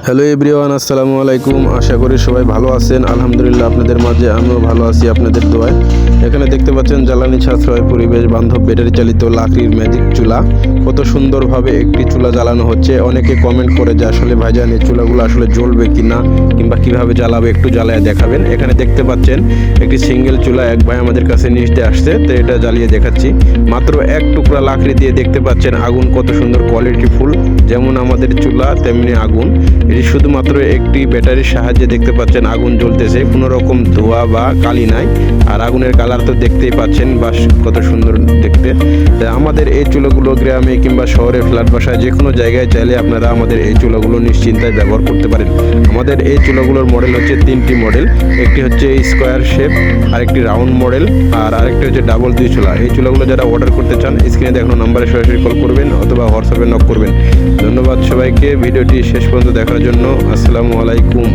Hello everyone, আসসালামু আলাইকুম। আশা করি সবাই ভালো আছেন। আলহামদুলিল্লাহ, আপনাদের মাঝে আমিও ভালো আছি আপনাদের দোয়ায়। এখানে দেখতে পাচ্ছেন, জ্বালানি সাশ্রয় পরিবেশ বান্ধব ব্যাটারি চালিত লাকড়ির ম্যাজিক চুলা। কত সুন্দরভাবে একটি চুলা জ্বালানো হচ্ছে। অনেকে কমেন্ট করে যে আসলে ভাইজান, এই চুলাগুলো আসলে জ্বলবে কি না কিংবা কীভাবে জ্বালাবে, একটু জ্বালায় দেখাবেন। এখানে দেখতে পাচ্ছেন, একটি সিঙ্গেল চুলা এক ভাই আমাদের কাছে নিচতে আসছে, তো এটা জ্বালিয়ে দেখাচ্ছি। মাত্র এক টুকরা লাকড়ি দিয়ে দেখতে পাচ্ছেন, আগুন কত সুন্দর কোয়ালিটি ফুল যেমন আমাদের চুলা, তেমনি আগুন। এটি শুধুমাত্র একটি ব্যাটারির সাহায্যে দেখতে পাচ্ছেন আগুন জ্বলতেছে, কোনো রকম ধোয়া বা কালি নাই। আর আগুনের কালার তো দেখতেই পাচ্ছেন বা কত সুন্দর দেখতে। আমাদের এই চুলাগুলো গ্রামে কিংবা শহরে ফ্ল্যাট বাসায় যে কোনো জায়গায় চাইলে আপনারা আমাদের এই চুলাগুলো নিশ্চিন্তায় ব্যবহার করতে পারেন। আমাদের এই চুলাগুলোর মডেল হচ্ছে তিনটি মডেল, একটি হচ্ছে স্কোয়ার শেপ, আরেকটি রাউন্ড মডেল, আর আরেকটি হচ্ছে ডাবল দুই চুলা। এই চুলাগুলো যারা অর্ডার করতে চান, স্ক্রিনে দেখানো নাম্বারে সরাসরি কল করবেন অথবা হোয়াটসঅ্যাপে নক করবেন। ধন্যবাদ সবাইকে, ভিডিওটি শেষ পর্যন্ত দেখার জন্য আসসালামু আলাইকুম।